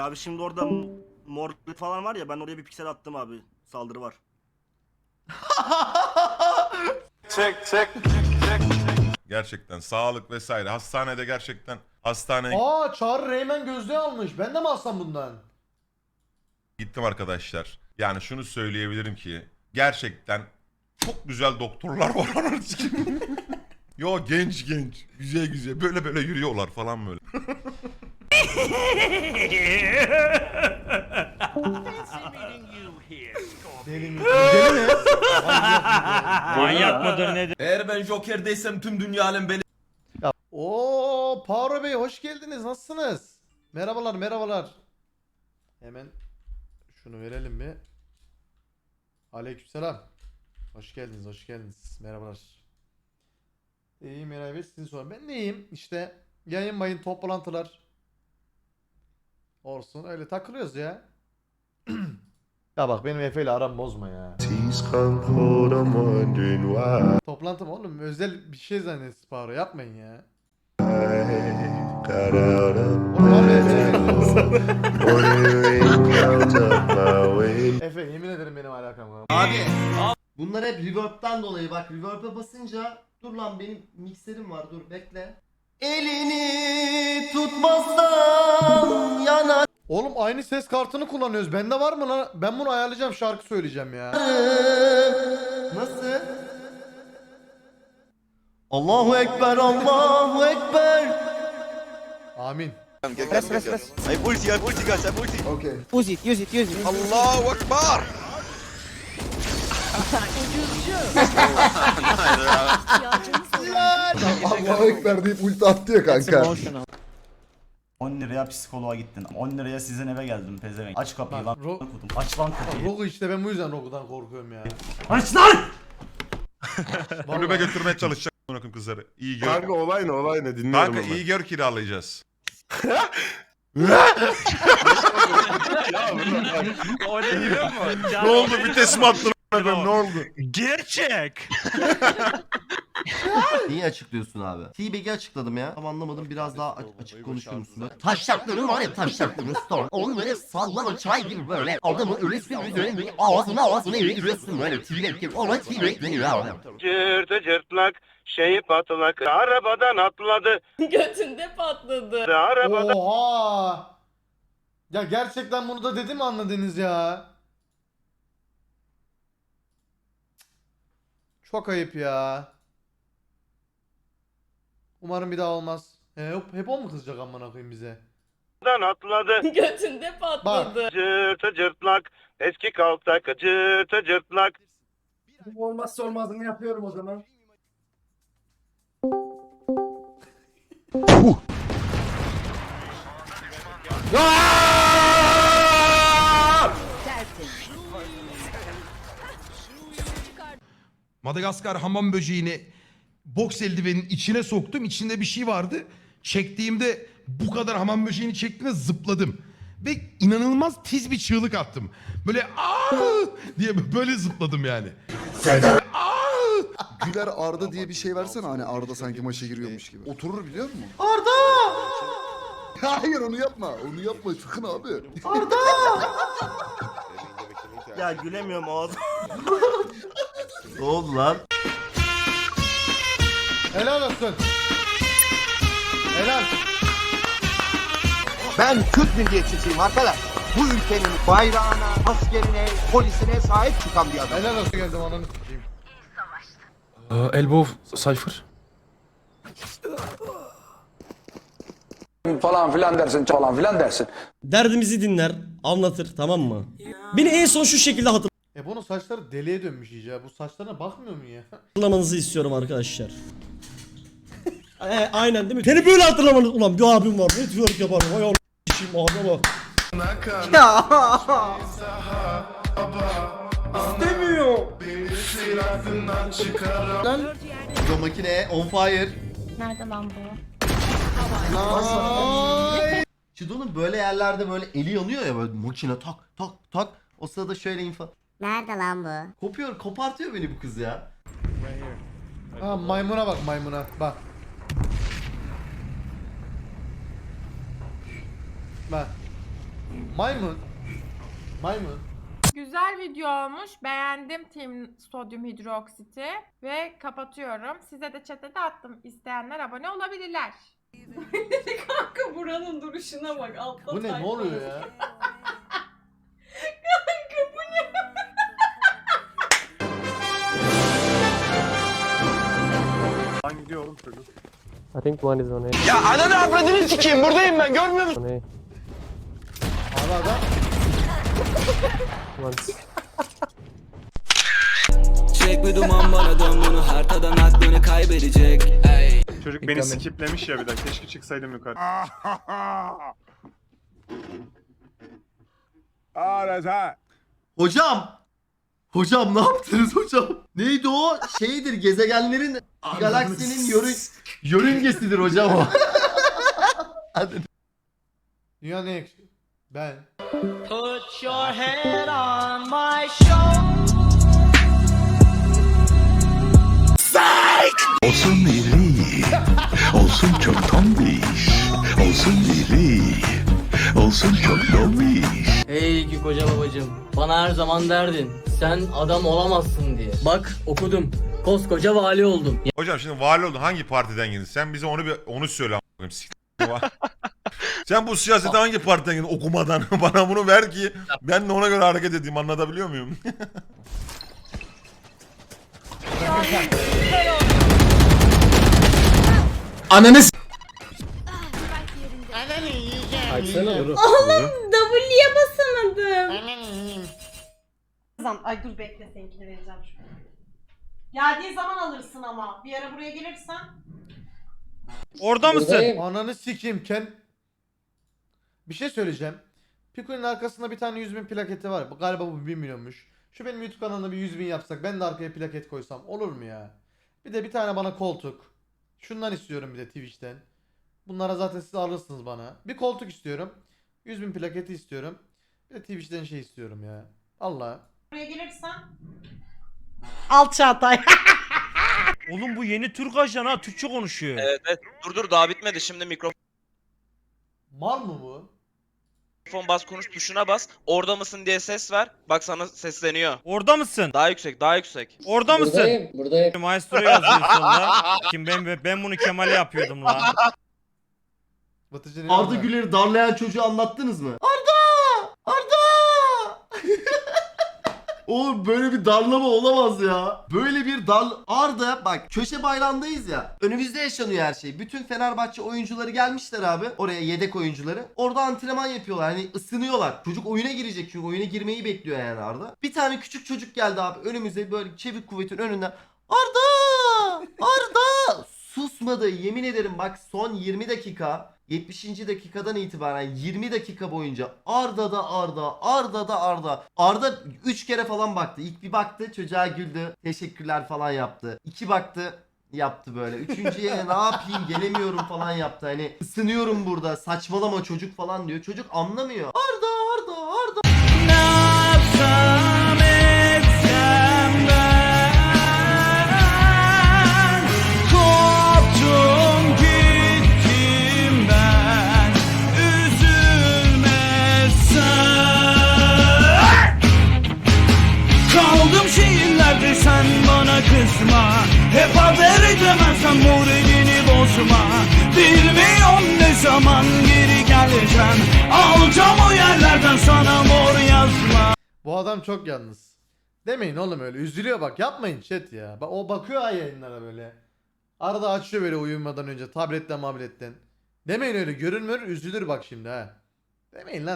E abi şimdi orada mor falan var ya ben oraya bir piksel attım abi. Saldırı var. Gerçekten sağlık vesaire. Hastanede gerçekten hastaneye Aa Çağrı Reymen gözlüğü almış. Ben de mi alsam bundan? gittim arkadaşlar. Yani şunu söyleyebilirim ki gerçekten çok güzel doktorlar var. sikeyim. Yo genç genç. Güzel güzel. Böyle böyle yürüyorlar falan böyle. Deli mi? Deli mi? Manyak mıdır nedir? Eğer ben Joker'deysem tüm dünya alem beni Oo Power Bey hoş geldiniz. Nasılsınız? Merhabalar merhabalar. Hemen şunu verelim mi? Aleykümselam. Hoş geldiniz, hoş geldiniz. Merhabalar. İyiyim Meral Bey, sizin sorun. Ben de iyiyim. İşte yayın mayın toplantılar. Olsun öyle takılıyoruz ya. ya bak benim Efe ile aram bozma ya. Toplantı mı oğlum? Özel bir şey zannettiniz Power. Yapmayın ya. Efe. yemin ederim benim alakam var. Abi bunlar hep reverb'den dolayı bak reverb'e basınca dur lan benim mikserim var dur bekle. Elini Oğlum aynı ses kartını kullanıyoruz. Bende var mı lan? Ben bunu ayarlayacağım şarkı söyleyeceğim ya. Nasıl? Allahu Ekber, Allahu Ekber. Amin. Use it, use it, use it. Allahu Ekber deyip ulti attı ya kanka. Emotional. 10 liraya psikoloğa gittin. 10 liraya sizin eve geldim pezevenk. Aç kapıyı lan. Ro- Kudum. Aç lan kapıyı. Rogu işte ben bu yüzden Rogu'dan korkuyorum ya. Aç lan! Kulübe Vallahi. götürmeye çalışacak bırakın kızları. İyi gör. Kanka olay ne olay ne dinliyorum Kanka ama. iyi gör kiralayacağız. Musun? ne oldu vites mi attın? Ne oldu? Gerçek. Niye açıklıyorsun abi? T-Bag'i açıkladım ya. Tam anlamadım biraz daha a- açık konuşur musun? Böyle? Taşakları var ya taşakları store. Onu böyle sallama çay gibi böyle. Adamın öylesine bir böyle ağzına ağzına eve giriyorsun böyle. T-Bag Ona T-Bag deniyor abi. Cırtı cırtlak şey patlak arabadan atladı Götünde patladı. arabadan Oha! Ya gerçekten bunu da dedim mi anladınız ya? Çok ayıp ya. Umarım bir daha olmaz. E, hep, hep o mu kızacak amına koyayım bize? atladı Götünde patladı. Cırtı cırtlak eski kaltak cırtı cırtlak olmazsa olmazını yapıyorum o zaman. Madagaskar hamam böceğini boks eldivenin içine soktum. İçinde bir şey vardı. Çektiğimde bu kadar hamam böceğini çektiğimde zıpladım. Ve inanılmaz tiz bir çığlık attım. Böyle aa diye böyle zıpladım yani. Aa! Güler Arda diye bir şey versene hani Arda sanki maça giriyormuş gibi. Oturur biliyor musun? Arda! Hayır onu yapma. Onu yapma sakın abi. Ya gülemiyorum ağzım. Ne oldu lan? Helal olsun. Helal. Ben Türk milliyetçisiyim arkadaş. Bu ülkenin bayrağına, askerine, polisine sahip çıkan bir adam. Helal olsun geldim ananı sikeyim. Elbow Cypher. Falan filan dersin falan filan dersin. Derdimizi dinler, anlatır tamam mı? Beni en son şu şekilde E bunun saçları deliye dönmüş iyice. Bu saçlarına bakmıyor mu ya? hatırlamanızı istiyorum arkadaşlar. e, aynen değil mi? Seni böyle hatırlamanız... Ulan bir abim var, ne twerk yaparım. Vay Allah abime bak. Bu makine on fire. Nerede lan bu? Çido'nun böyle yerlerde böyle eli yanıyor ya böyle makine tak tak tak. O sırada şöyle info. Nerede lan bu? Kopuyor, kopartıyor beni bu kız ya. Ha maymuna bak maymuna. Bak. Bak. Maymun. Maymun. Güzel video olmuş. Beğendim Team Sodyum Hidroksiti. Ve kapatıyorum. Size de chat'e de attım. İsteyenler abone olabilirler. Kanka buranın duruşuna bak. Altta Bu ne? Ne oluyor ya? I think one is on A. Ya ananı avradını sikeyim buradayım ben görmüyor musun? On A. Abi adam. One. Çek bir duman bana dön bunu haritadan aklını kaybedecek. Ey. Çocuk beni skiplemiş ya bir de. Keşke çıksaydım yukarı. Hocam. Hocam ne yaptınız hocam? Neydi o? Şeydir gezegenlerin galaksinin yörü, yörüngesidir hocam o. Hadi. Dünyanın en yakışıklı. Ben. Put your head on my shoulder. Ki koca babacım. Bana her zaman derdin. Sen adam olamazsın diye. Bak okudum. Koskoca vali oldum. Hocam şimdi vali oldun hangi partiden girdin? Sen bize onu bir onu söyle Sen bu siyasete hangi partiden girdin okumadan? Bana bunu ver ki ben de ona göre hareket edeyim anlatabiliyor muyum? Ananı s- Açsana Duru. W'ye basamadım. Ay dur bekle seninkini vereceğim şu. Geldiği zaman alırsın ama. Bir ara buraya gelirsen. Orada Ananı sikeyim Ken. Bir şey söyleyeceğim. Pico'nun arkasında bir tane 100 bin plaketi var. Bu Galiba bu 1 milyonmuş. Şu benim YouTube kanalına bir 100 bin yapsak ben de arkaya plaket koysam olur mu ya? Bir de bir tane bana koltuk. Şundan istiyorum bir de Twitch'ten. Bunlara zaten siz alırsınız bana. Bir koltuk istiyorum. 100 bin plaketi istiyorum. Bir de Twitch'ten şey istiyorum ya. Allah. Buraya gelirsen. Alt Çağatay. Oğlum bu yeni Türk ajan ha Türkçe konuşuyor. Evet, evet. Dur dur daha bitmedi. Şimdi mikrofon Mal mı bu? bas konuş tuşuna bas. Orada mısın diye ses ver. Bak sana sesleniyor. Orada mısın? Daha yüksek, daha yüksek. Orada mısın? Buradayım, buradayım. Maestro yazıyor solda. Kim ben ben bunu Kemal'e yapıyordum lan. Batıcı Arda Güler'i darlayan çocuğu anlattınız mı? Arda! Arda! Oğlum böyle bir darlama olamaz ya. Böyle bir dar... Arda bak köşe bayrandayız ya. Önümüzde yaşanıyor her şey. Bütün Fenerbahçe oyuncuları gelmişler abi. Oraya yedek oyuncuları. Orada antrenman yapıyorlar. Hani ısınıyorlar. Çocuk oyuna girecek çünkü oyuna girmeyi bekliyor yani Arda. Bir tane küçük çocuk geldi abi. Önümüze böyle çevik kuvvetin önünden. Arda! Arda! Susmadı yemin ederim bak son 20 dakika 70. dakikadan itibaren 20 dakika boyunca Arda da Arda, Arda da Arda. Arda 3 kere falan baktı. İlk bir baktı çocuğa güldü. Teşekkürler falan yaptı. İki baktı yaptı böyle. Üçüncüye ne yapayım gelemiyorum falan yaptı. Hani ısınıyorum burada saçmalama çocuk falan diyor. Çocuk anlamıyor. Arda. Geleceğim Alacağım o yerlerden sana mor yazma Bu adam çok yalnız. Demeyin oğlum öyle. Üzülüyor bak. Yapmayın chat ya. O bakıyor ay yayınlara böyle. Arada açıyor böyle uyumadan önce tabletten mabletten. Demeyin öyle. Görünmüyor üzülür bak şimdi ha. Demeyin lan